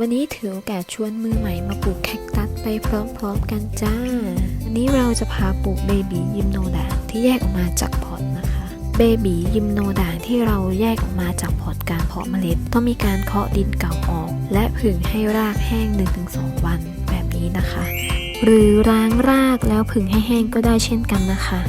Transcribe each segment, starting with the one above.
วันนี้ถือโอกาสชวนมือใหม่มาปลูกแคคตัสไปพร้อมๆกันจ้า วันนี้เราจะพาปลูกเบบียิมโนด่างที่แยกออกมาจากพอตนะคะ เบบียิมโนด่างที่เราแยกออกมาจากพอตการเพาะเมล็ด ต้องมีการเคาะดินเก่าออก และผึ่งให้รากแห้ง 1-2 วันแบบนี้นะคะ หรือล้างรากแล้วผึ่งให้แห้งก็ได้เช่นกันนะคะ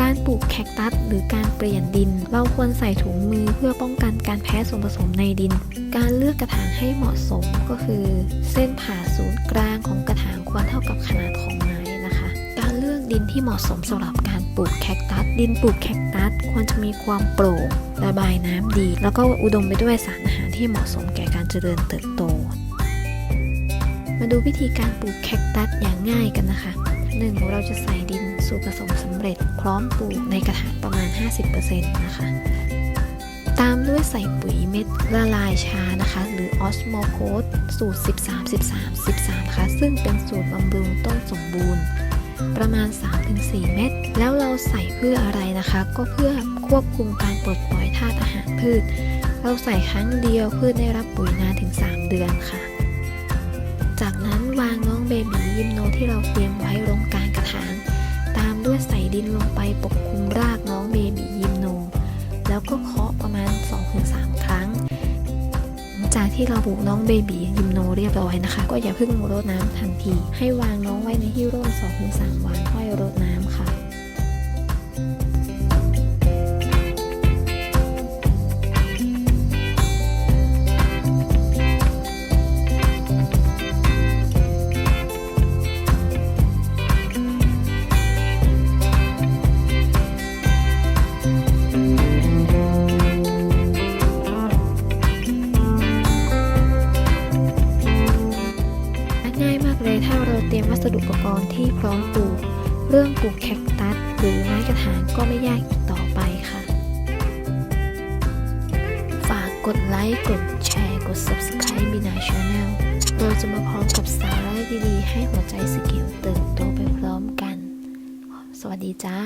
การปลูกแคคตัสหรือการเปลี่ยนดิน เราควรใส่ถุงมือเพื่อป้องกันการแพ้ส่วนผสมในดิน การเลือกกระถางให้เหมาะสมก็คือ เส้นผ่าศูนย์กลางของกระถางควรเท่ากับขนาดของไม้นะคะ การเลือกดินที่เหมาะสมสำหรับการปลูกแคคตัส ดินปลูกแคคตัสควรจะมีความโปร่งระบายน้ำดี แล้วก็อุดมไปด้วยสารอาหารที่เหมาะสมแก่การเจริญเติบโต มาดูวิธีการปลูกแคคตัสอย่างง่ายกันนะคะหนึ่งเราจะใส่ดินสูตรผสมสำเร็จ พร้อมปลูกในกระถางประมาณ 50%นะคะ ตามด้วยใส่ปุ๋ยเม็ดละลายชานะคะ หรือออสโมโคสสูตร 13 13 13นะคะซึ่งเป็นสูตรบำรุงต้นสมบูรณ์ ประมาณ 3-4 เม็ดแล้วเราใส่เพื่ออะไรนะคะ ก็เพื่อควบคุมการปลดปล่อยธาตุอาหารพืช เราใส่ครั้งเดียวพืชได้รับปุ๋ยนานถึง 3 เดือนค่ะ เบบียิมโนที่เราเตรียมไว้ลงกลางกระถาง ตามด้วยใส่ดินลงไปปกคลุมรากน้องเบบียิมโน แล้วก็เคาะประมาณ 2-3 ครั้งหลังจากที่เราปลูกน้องเบบียิมโนเรียบร้อยนะคะ ก็อย่าเพิ่งรดน้ำทันที ให้วางน้องไว้ในที่ร่ม 2-3 วันค่อยรดน้ำค่ะ กเลยถ้าเราเตรียมวัสดุอุปกรณ์ที่พร้อมปลูก เรื่องปลูกแคคตัสหรือไม้กระถางก็ไม่ยากอีกต่อไปค่ะ ฝากกดไลค์ กดแชร์ กด Subscribe บินาช n แนลเราจะมาพร้อมกับสาระดีๆ ให้หัวใจสกิลเติบโตไปพร้อมกัน สวัสดีจ้า